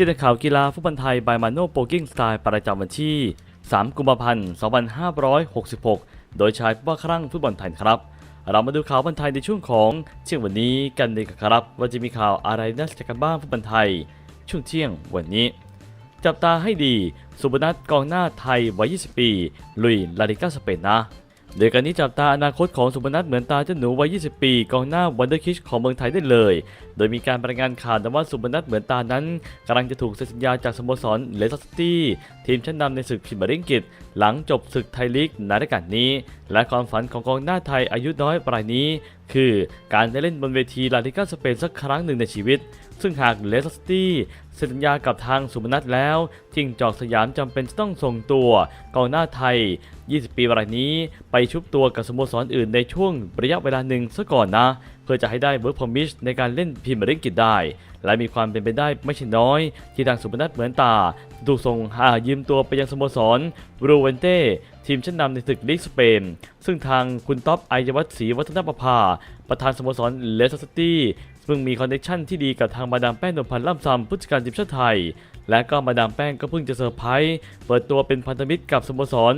ที่ในข่าวกีฬาฟุตบอลไทยบายมาโนโปกิ้งสไตล์ประจำวันที่ 3 กุมภาพันธ์ 2566 โดยชายผู้ว่าครั่งฟุตบอลไทยครับ เรามาดูข่าวบอลไทยในช่วงของเที่ยงวันนี้กันเลยครับ ว่าจะมีข่าวอะไรน่าสนใจกันบ้างฟุตบอลไทย ช่วงเที่ยงวันนี้ จับตาให้ดี สุพนัทกองหน้าไทยวัย 20 ปี ลุยลาลิก้าสเปนนะ โดยการนี้จับตาอนาคตของสุพนัทเหมือนตาเจ้าหนูวัย 20 ปี กองหน้าวันเดอร์คิชของเมืองไทยได้เลย โดยมีการรายงานข่าวว่าสุพนัทเหมือนตานั้นกำลังจะถูกเซ็นสัญญาจากสโมสรเลสเตอร์ซิตี้ทีมชั้นนำในศึกพรีเมียร์ลีกอังกฤษหลังจบศึกไทยลีกในฤดูกาลนี้ และความฝันของกองหน้าไทยอายุน้อยรายนี้ คือการได้เล่นบนเวทีลาลิก้าสเปนสักครั้งหนึ่งในชีวิต ซึ่งหากเลสเตอร์ซิตี้เซ็นสัญญากับทางสุพนัทแล้วจิงจอกสยามจำเป็นจะต้องส่งตัวกองหน้าไทย 20 ปีรายนี้ไปชุบตัวกับสโมสรอื่นในช่วงระยะเวลาหนึ่งซะก่อนนะ เพื่อจะให้ได้เวิร์กพอมิชในการเล่นพรีมียร์ลีกอังกฤษได้ และมีความเป็นไปได้ไม่ใช่น้อย ที่ทางสุพนัทเหมือนตาถูกส่งหายืมตัวไปยังสโมสรรูเวนเต้ทีมชั้นนำในศึกลีกสเปน ซึ่งทางคุณท็อปไอยวัฒศรีวัฒนประภา ประธานสโมสรเลสเตอร์ซิตี้ซึ่งมีคอนเนคชั่นที่ดีกับทางมาดามแป้งนวลพันธ์ล่ำซำผู้จัดการทีมชาติไทย และก็มาดามแป้งก็เพิ่งจะเซอร์ไพรส์เปิดตัวเป็นพันธมิตรกับสโมสร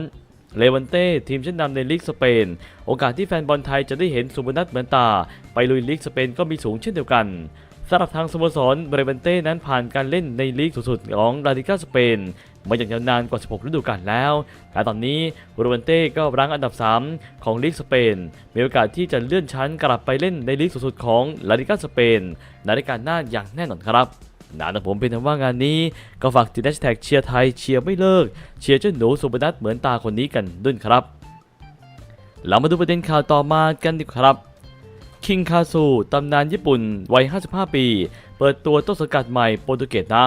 เลวันเต้ทีมชั้นนำในลีกสเปน โอกาสที่แฟนบอลไทยจะได้เห็นสุพนัทเหมือนตา ไปลุยลีกสเปนก็มีสูงเช่นเดียวกันสำหรับทางสโมสรเรเวนเต้นั้นผ่านการเล่นในลีกสุดของลาลิก้าสเปนมาอย่างยาวนานกว่า 16 ฤดูกาลแล้ว และตอนนี้เรเวนเต้ก็รั้งอันดับ 3 ของลีกสเปน มีโอกาสที่จะเลื่อนชั้นกลับไปเล่นในลีกสุดของลาลิก้าสเปนในฤดูกาลหน้าอย่างแน่นอนครับ นะแต่ผมเป็นทว่างานนี้ ก็ฝากติดแฮชแท็กเชียร์ไทยเชียร์ไม่เลิก เชียร์เจ้าหนูสุพนัทเหมือนตาคนนี้กันด้วยครับ เรามาดูประเด็นข่าวต่อมากันดีกว่าครับคิงคาซูตำนานญี่ปุ่นวัย 55 ปี เปิดตัวต้นสังกัดใหม่โปรตุเกสนะ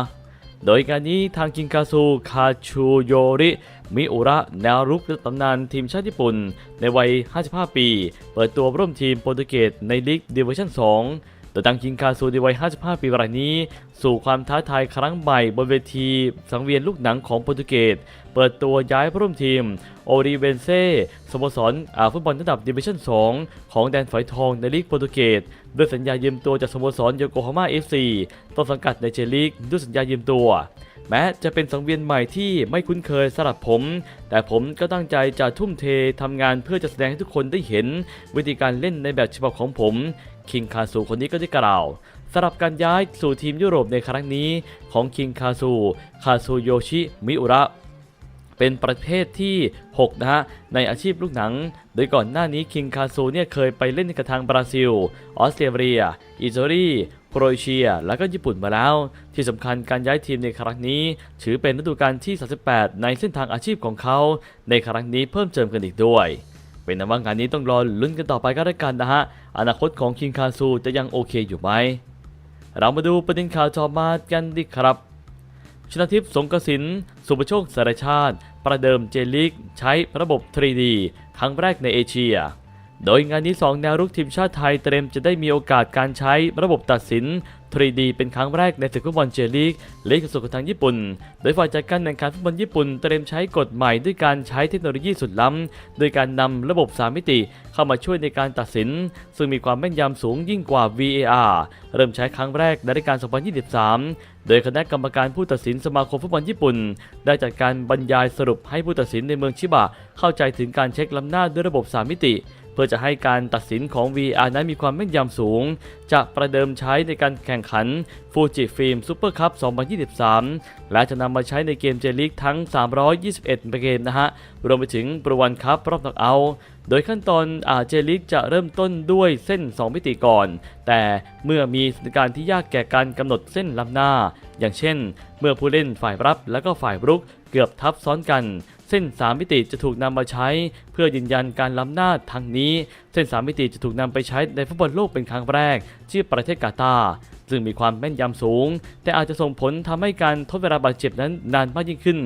โดยงานนี้ทางคิงคาซูคาชูโยริ มิอุระแนวรุกตำนานทีมชาติญี่ปุ่น ในวัย 55 ปี เปิดตัวร่วมทีมโปรตุเกสในลีกดิวิชั่น 2 โดยทางคิงคาซูในวัย 55 ปีรายนี้ สู่ความท้าทายครั้งใหม่บนเวที สังเวียนลูกหนังของโปรตุเกส เปิดตัวย้ายร่วมทีม โอริเวนเซ่สโมสรอาฟุตบอลระดับดิวิชั่น 2 ของแดนฝอยทองในลีกโปรตุเกสด้วยสัญญายืมตัวจากสโมสรโยโกฮาม่าเอฟซีต้นสังกัดในเจลีกด้วยสัญญายืมตัว แม้จะเป็นสังเวียนใหม่ที่ไม่คุ้นเคยสำหรับผม แต่ผมก็ตั้งใจจะทุ่มเททำงานเพื่อจะแสดงให้ทุกคนได้เห็น วิธีการเล่นในแบบฉบับของผมคิงคาซูคนนี้ก็ได้กล่าวสำหรับการย้ายสู่ทีมยุโรปในครั้งนี้ของคิงคาซูคาซูโยชิมิอุระเป็นประเภทที่ 6 นะฮะ ในอาชีพลูกหนัง โดยก่อนหน้านี้คิงคาซูเนี่ยเคยไปเล่นกับทางบราซิล ออสเตรเลีย อิตาลี โครเอเชีย แล้วก็ญี่ปุ่นมาแล้ว ที่สำคัญการย้ายทีมในครั้งนี้ ถือเป็นฤดูกาลที่ 38 ในเส้นทางอาชีพของเขา ในครั้งนี้เพิ่มเติมกันอีกด้วยเป็นนั้นว่างานนี้ต้องรอลุ้นกันต่อไปก็แล้วกันนะฮะ อนาคตของคิงคาซูจะยังโอเคอยู่ไหม เรามาดูประเด็นข่าวต่อมากันดีครับ ชนะทิพย์สงกสิน สุประโชคสารชาติ ประเดิมเจลิก ใช้ระบบ 3D ครั้งแรกในเอเชีย โดยงานนี้2แนวรุกทีมชาติไทยเตรียมจะได้มีโอกาสการใช้ระบบตัดสิน 3D เป็นครั้งแรกในศึกฟุตบอลเจลีกเลกสุดของทางญี่ปุ่น โดยฝ่ายจัดการแข่งขันฟุตบอลญี่ปุ่นเตรียมใช้กฎใหม่ด้วยการใช้เทคโนโลยีสุดล้ำ โดยการนำระบบ 3 มิติเข้ามาช่วยในการตัดสิน ซึ่งมีความแม่นยำสูงยิ่งกว่า VAR เริ่มใช้ครั้งแรกในฤดูกาล2023 โดยคณะกรรมการผู้ตัดสินสมาคมฟุตบอลญี่ปุ่น ได้จัดการบรรยายสรุปให้ผู้ตัดสินในเมืองชิบะเข้าใจถึงการเช็คล้ำหน้าด้วยระบบ 3 มิติ เพื่อจะให้การตัดสินของ VR นั้นมีความแม่นยำสูง จะประเดิมใช้ในการแข่งขันฟูจิฟิล์มซูเปอร์คัพ 2023 และจะนำมาใช้ในเกมเจลิกทั้ง 321 เกมนะฮะ รวมไปถึงปรวันคัพรอบนอกเอา โดยขั้นตอนอาเจลิกจะเริ่มต้นด้วยเส้น 2 มิติก่อน แต่เมื่อมีสถานการณ์ที่ยากแก่การกำหนดเส้นล้ำหน้า อย่างเช่น เมื่อผู้เล่นฝ่ายรับและก็ฝ่ายรุกเกือบทับซ้อนกัน ส้น 3 มิติจะถูกนำมาใช้ เพื่อยืนยันการล้ำหน้าทางนี้ เส้น 3 มิติจะถูกนำไปใช้ในฟุตบอลโลกเป็นครั้งแรก ที่ประเทศกาตาร์ซึ่งมีความแม่นยำสูง แต่อาจจะส่งผลทำให้การทดเวลาบาดเจ็บนั้นนานมากยิ่งขึ้น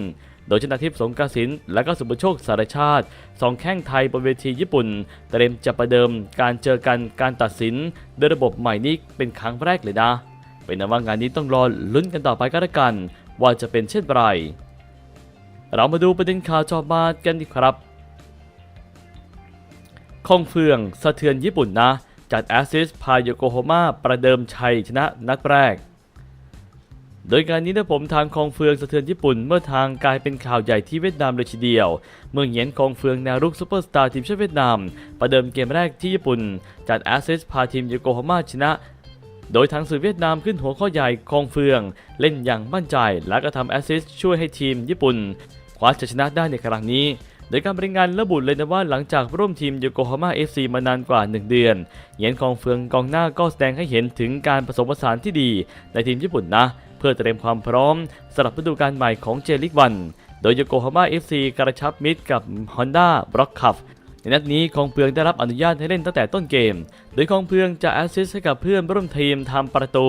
โดยชนะทิพย์สงกรสินและก็สุภโชคสารชาติสองแข้งไทยบนเวทีญี่ปุ่นเตรียมจะประเดิมการเจอกันการตัดสินด้วยระบบใหม่นี้เป็นครั้งแรกเลยนะเป็นนว่างานนี้ต้องรอลุ้นกันต่อไปก็แล้วกัน ว่าจะเป็นเช่นไร เรามาดูประเด็นข่าวจอมากันดีครับคงเฟืองสะเทือนญี่ปุ่นนะ จัดแอสซิสพาโยโกฮาม่าประเดิมชัยชนะนัดแรก โดยการนี้นะผมทางคองเฟืองสะเทือนญี่ปุ่น เมื่อทางกลายเป็นข่าวใหญ่ที่เวียดนามเลยทีเดียว เมื่อเหงียนคองเฟืองแนวรุกซูเปอร์สตาร์ทีมชาติเวียดนาม ประเดิมเกมแรกที่ญี่ปุ่น จัดแอสเซสพาทีมโยโกฮาม่าชนะโดยทางสื่อเวียดนามขึ้นหัวข้อใหญ่คองเฟือง เล่นอย่างมั่นใจและก็ทำแอสซิสช่วยให้ทีมญี่ปุ่น คว้าชัยชนะได้ในครั้งนี้ โดยการบริงานระบุเลยนะว่าหลังจากร่วมทีมโยโกฮาม่าเอฟซีมานานกว่า 1 เดือน เหงียนคองเฟืองกองหน้าก็แสดงให้เห็นถึงการผสมผสานที่ดี ในทีมญี่ปุ่นนะ เพื่อเตรียมความพร้อมสำหรับฤดูกาลใหม่ของเจลิกวัน โดยโยโกฮาม่าเอฟซีกระชับมิตรกับ Honda b r o c k Cup ในนัดนี้คองเพืองได้รับอนุญาตให้เล่นตั้งแต่ต้นเกม โดยคองเพืองจะแอสซิสต์ให้กับเพื่อนร่วมทีมทำประตู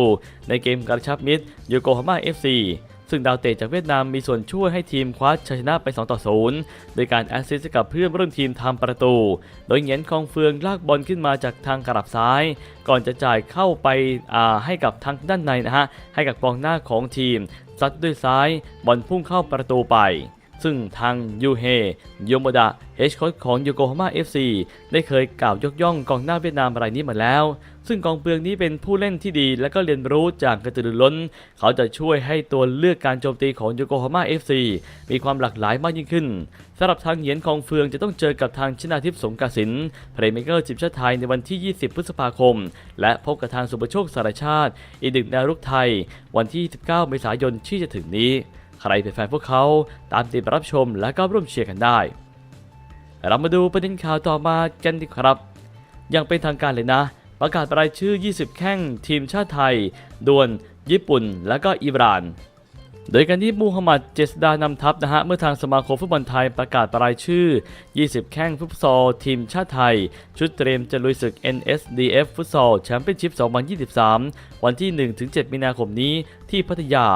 ในเกมกระชับมิตรโยโกฮาม่า FC ซึ่ ซึ่งดาวเตะจากเวียดนามมีส่วนช่วยให้ทีมคว้าชัยชนะไป 2 ต่อ 0 โดยการแอสซิสต์กับเพื่อนร่วมทีมทำประตู โดยเหงียนคองเฟืองลากบอลขึ้นมาจากทางกลับซ้าย ก่อนจะจ่ายเข้าไปาให้กับทางด้านในนะฮะให้กับกองหน้าของทีมซัดด้วยซ้ายบอลพุ่งเข้าประตูไป ซึ่งทางยูเฮโยโมดะเฮชโค้ชของโยโกฮาม่า FC ได้เคยกล่าวยกย่องกองหน้าเวียดนามรายนี้มาแล้ว ซึ่งกองเปลืองนี้เป็นผู้เล่นที่ดี และก็เรียนรู้จากกระตือรือร้น เขาจะช่วยให้ตัวเลือกการโจมตีของโยโกฮาม่า FC มีความหลากหลายมากยิ่งขึ้นสำหรับทางเหยียนกองเฟืองจะต้องเจอกับทางชนาทิพย์สงกาสินเพลย์เมเกอร์ทีมชาติไทยในวันที่ 20 พฤษภาคม และพบกับทางสุประโชคสารชาติ อีกหนึ่งแนวรุกไทย วันที่ 19 เมษายนที่จะถึงนี้ ใครเป็นแฟนพวกเขาตามติดรับชมและก็ร่วมเชียร์กันได้ เรามาดูประเด็นข่าวต่อมากันดีครับ ยังเป็นทางการเลยนะ ประกาศรายชื่อ 20 แข้งทีมชาติไทย ดวล ญี่ปุ่น และก็อิหร่าน โดยการที่มูฮัมหมัดเจษดานำทัพนะฮะ เมื่อทางสมาคมฟุตบอลไทยประกาศรายชื่อ 20 แข้งฟุตซอลทีมชาติไทย ชุดเตรียมจะลุยศึก NSDF ฟุตซอลแชมเปี้ยนชิพ 2023 วันที่ 1-7 มีนาคมนี้ที่พัทยา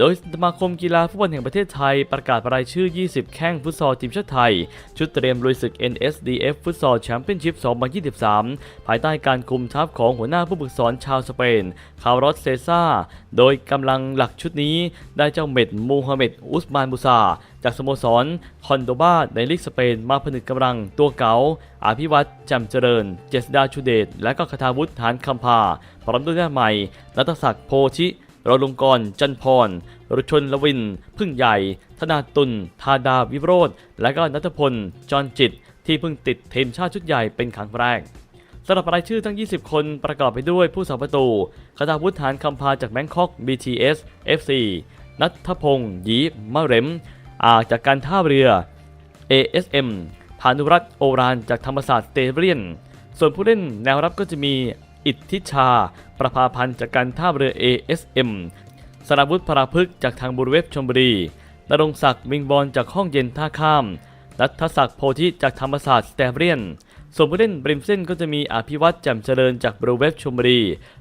โดยสมาคมกีฬาฟุตบอลแห่งประเทศไทยประกาศรายชื่อ 20 แข้งฟุตซอลทีมชาติไทย ชุดเตรียมลุยศึก NSDF ฟุตซอลแชมเปี้ยนชิพ 2023 ภายใต้การคุมทัพของหัวหน้าผู้ฝึกสอนชาวสเปน คาร์ลอสเซซ่า โดยกำลังหลักชุดนี้ได้เจ้าเม็ดมูฮัมเหม็ดอุสมานบูซา จากสโมสรคอนโดบาในลีกสเปนมาผนึกกำลังตัวเก๋าอภิวัตรจำเจริญ เจษดาชูเดชและก็คาทาวุฒิฐานคำพาพร้อมด้วยหน้าใหม่รัตศักดิ์โพชิ รลงกร จันพร รุชนลวิน พึ่งใหญ่ ธนาตุลธาดาวิโรธและก็นัทพล จรจิต ที่เพิ่งติดทีมชาติชุดใหญ่เป็นครั้งแรกสำหรับรายชื่อทั้ง 20 คนประกอบไปด้วยผู้สาประตูคาตาวุฒิฐานคำพาจากแบงคอก BTS FC นัทพงศ์ยีมะเร็มอาจากการท่าเรือ ASM พานุรัตน์โอรานจากธรรมศาสตร์สเตเรียน ส่วนผู้เล่นแนวรับก็จะมีอิทธิชา ประภาพันธ์จากการท่าเรือ ASM สราวุธพราพฤกษ์จากทางบุรเวฟชมบุรีนรงศักดิ์วิงบอลจากห้องเย็นท่าข้ามนัทศักดิ์โพธิจากธรรมศาสตร์สเตเรียน ส่วนผู้เล่นบริมเส้นก็จะมีอภิวัตรแจ่มเจริญจากบรูเวฟชมบุรี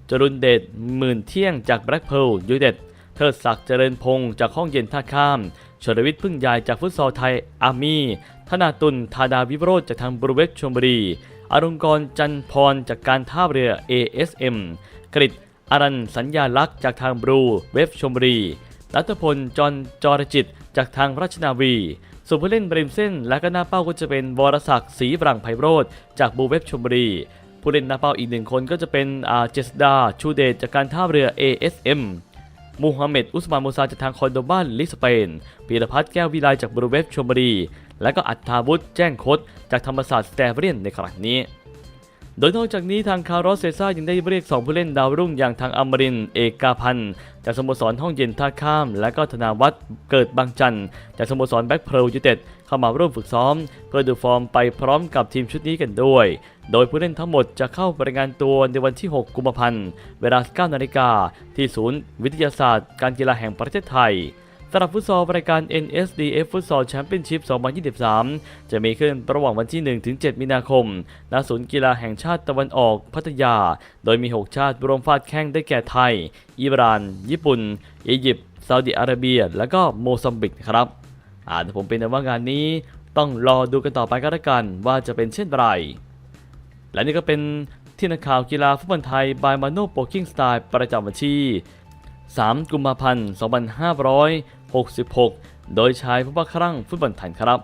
จรุนเดชหมื่นเที่ยงจากแบล็กเพลยูเต็ดเทิดศักดิ์เจริญพงศ์จากห้องเย็นท่าข้ามชรวิทย์พึ่งใหญ่จากฟุตซอลไทยอาร์มี่ ธนาตุลธาดาวิโรจจากทางบรูเวฟชมบุรี อรุณกรจันพรจากการท่าเรือ ASM กริตอรันสัญญาลักษ์จากทางบรู เวฟชมบุรีรัตพลจรจรจิต จากทางราชนาวี ส่วนผู้เล่นบริมเส้น และก็หน้าเป้าก็จะเป็นวรศักดิ์ศรีบรังไพโรธจากบูเวฟชมบุรีผู้เล่นหน้าเป้าอีกหนึ่งคนก็จะเป็นอาเจสดาชูเดชจากการท่าเรือ ASM มูฮัมเหม็ดอุสมานมูซาจากทางคอนโดบ้านลิสเปนพีรพัฒน์แก้ววิไลจากบรูเวฟชมบุรี และก็อัฏฐาวุฒิแจ้งคดจากธรรมศาสตร์สแตเรียนในครั้งนี้ โดยนอกจากนี้ทางคาร์ลอสเซซ่ายังได้เรียก 2 ผู้เล่นดาวรุ่งอย่างทางอมรินเอกาพันธ์จากสโมสรห้องเย็นท่าข้าม และก็ธนาวัฒน์เกิดบางจันทร์จากสโมสรแบ็กเพลยูเต็ดเข้ามาร่วมฝึกซ้อม เพื่อดูฟอร์มไปพร้อมกับทีมชุดนี้กันด้วย โดยผู้เล่นทั้งหมดจะเข้ารายงานตัวในวันที่ 6 กุมภาพันธ์ เวลา 9 นาฬิกาที่ศูนย์วิทยาศาสตร์ การกีฬาแห่งประเทศไทย สำหรับฟุตซอลรายการ NSDF ฟุตซอลแชมเปี้ยนชิพ 2023 จะมีขึ้นระหว่างวันที่ 1-7 มีนาคม ณ ศูนย์กีฬาแห่งชาติตะวันออกพัทยา โดยมี 6 ชาติรวมฟาดแข่งได้แก่ไทย อิหร่าน ญี่ปุ่น อียิปต์ ซาอุดิอาระเบีย และก็โมซัมบิกครับอ่าแต่ผมเป็นว่างานนี้ต้องรอดูกันต่อไปก็แล้วกันว่าจะเป็นเช่นไร และนี่ก็เป็นที่นักข่าวกีฬาฟุตบอลไทยบายมาโนโปกิ้งสไตล์ประจำวันที่ 3 กุมภาพันธ์ 2560 66 โดยชายผู้ว่าคลั่งฟุตบอลไทยครับ